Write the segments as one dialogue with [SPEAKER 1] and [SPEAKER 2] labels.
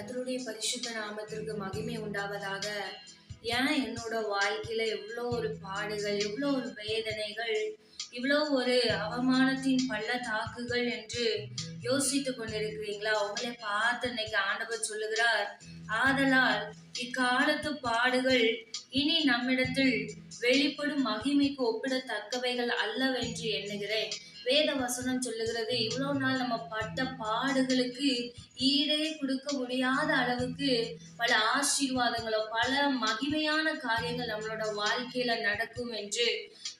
[SPEAKER 1] கர்த்தருடைய பரிசுத்த நாமத்திற்கு மகிமை உண்டாவதாக. ஏன் என்னோட வாழ்க்கையில எவ்வளோ ஒரு பாடுகள் எவ்வளோ ஒரு வேதனைகள் இவ்வளோ ஒரு அவமானத்தின் பள்ளத்தாக்குகள் என்று யோசித்து கொண்டிருக்கிறீங்களா? உங்களை பார்த்து இன்னைக்கு ஆண்டவர் சொல்லுகிறார் ஆதலால் இக்காலத்து பாடுகள் இனி நம்மிடத்தில் வெளிப்படும் மகிமைக்கு ஒப்பிடத்தக்கவைகள் அல்லவென்று எண்ணுகிறேன். வேத வசனம் சொல்லுகிறது இவ்வளோ நாள் நம்ம பட்ட பாடுகளுக்கு ஈடே கொடுக்க முடியாத அளவுக்கு பல ஆசீர்வாதங்களோ பல மகிமையான காரியங்கள் நம்மளோட வாழ்க்கையில நடக்கும் என்று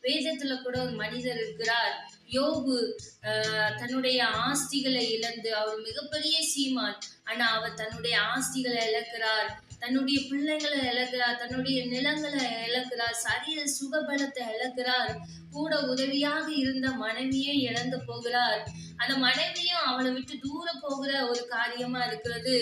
[SPEAKER 1] வேதத்துல கூட ஒரு மனிதர் இருக்கிறார். யோபு தன்னுடைய ஆஸ்திகளை இழந்து அவர் மிகப்பெரிய சீமான். ஆனா அவர் தன்னுடைய ஆஸ்திகளை இழக்கிறார் தன்னுடைய பிள்ளைங்களை இழக்கிறார் தன்னுடைய நிலங்களை இழக்கிறார் சரீர சுகபலத்தை இழக்கிறார். கூட உதவியாக இருந்த மனைவியை இழந்து போகிறார். அந்த மனைவியும் அவளை விட்டு தூர போகிற ஒரு காரியமா இருக்கிறது.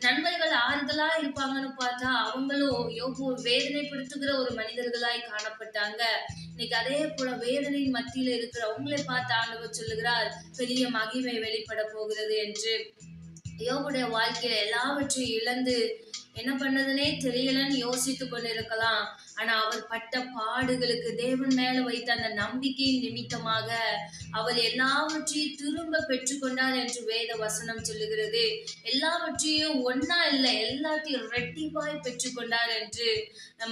[SPEAKER 1] நண்பர்கள் ஆறுதலா இருப்பாங்கன்னு பார்த்தா அவங்களும் யோபு வேதனைப்படுத்துகிற ஒரு மனிதர்களாய் காணப்பட்டாங்க. இன்னைக்கு அதே போல வேதனையின் மத்தியில இருக்கிறவங்களை பார்த்து ஆண்டவர் சொல்லுகிறார் பெரிய மகிமை வெளிப்பட போகிறது என்று. யோபுடைய வாழ்க்கையில எல்லாவற்றையும் இழந்து என்ன பண்ணதுனே தெரியலன்னு யோசித்து கொண்டிருக்கலாம். ஆனா அவர் பட்ட பாடுகளுக்கு தேவன் மேல வைத்த அந்த நம்பிக்கையின் நிமித்தமாக அவர் எல்லாவற்றையும் திரும்ப பெற்றுக்கொண்டார் என்று வேத வசனம் சொல்லுகிறது. எல்லாவற்றையும் ஒன்னா இல்லை எல்லாத்தையும் ரெட்டிப்பாய் பெற்றுக்கொண்டார் என்று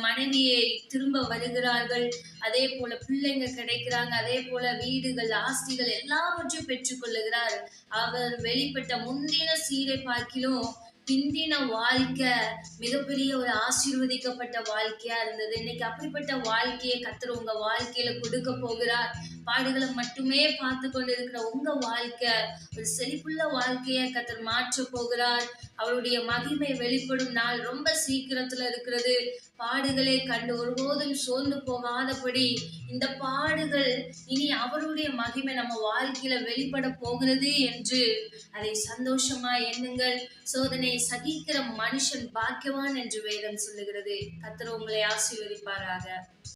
[SPEAKER 1] மனைவியை திரும்ப வருகிறார்கள். அதே போல பிள்ளைங்க கிடைக்கிறாங்க அதே போல வீடுகள் ஆஸ்திகள் எல்லாவற்றையும் பெற்றுக்கொள்ளுகிறார் அவர் வெளிப்பட்ட முந்தின சீரை பார்க்கிலும் பிந்தின வாழ்க்கை மிகப்பெரிய ஒரு ஆசீர்வதிக்கப்பட்ட வாழ்க்கையா இருந்தது. இன்னைக்கு அப்படிப்பட்ட வாழ்க்கையை கத்துற உங்க வாழ்க்கையில கொடுக்க போகிறார். பாடுகளை மட்டுமே பார்த்து கொண்டு இருக்கிற உங்க வாழ்க்கை ஒரு செழிப்புள்ள வாழ்க்கையை கத்தர் மாற்ற போகிறார். அவருடைய மகிமை வெளிப்படும் நாள் ரொம்ப சீக்கிரத்துல இருக்கிறது. பாடுகளை கண்டு ஒருபோதும் சோர்ந்து போகாதபடி இந்த பாடுகள் இனி அவருடைய மகிமை நம்ம வாழ்க்கையில வெளிப்பட போகிறது என்று அதை சந்தோஷமா எண்ணுங்கள். சோதனை சோதனையை சகிக்கிற மனுஷன் பாக்கியவான் என்று வேதம் சொல்லுகிறது. கத்தர் உங்களை ஆசீர்வதிப்பாராக.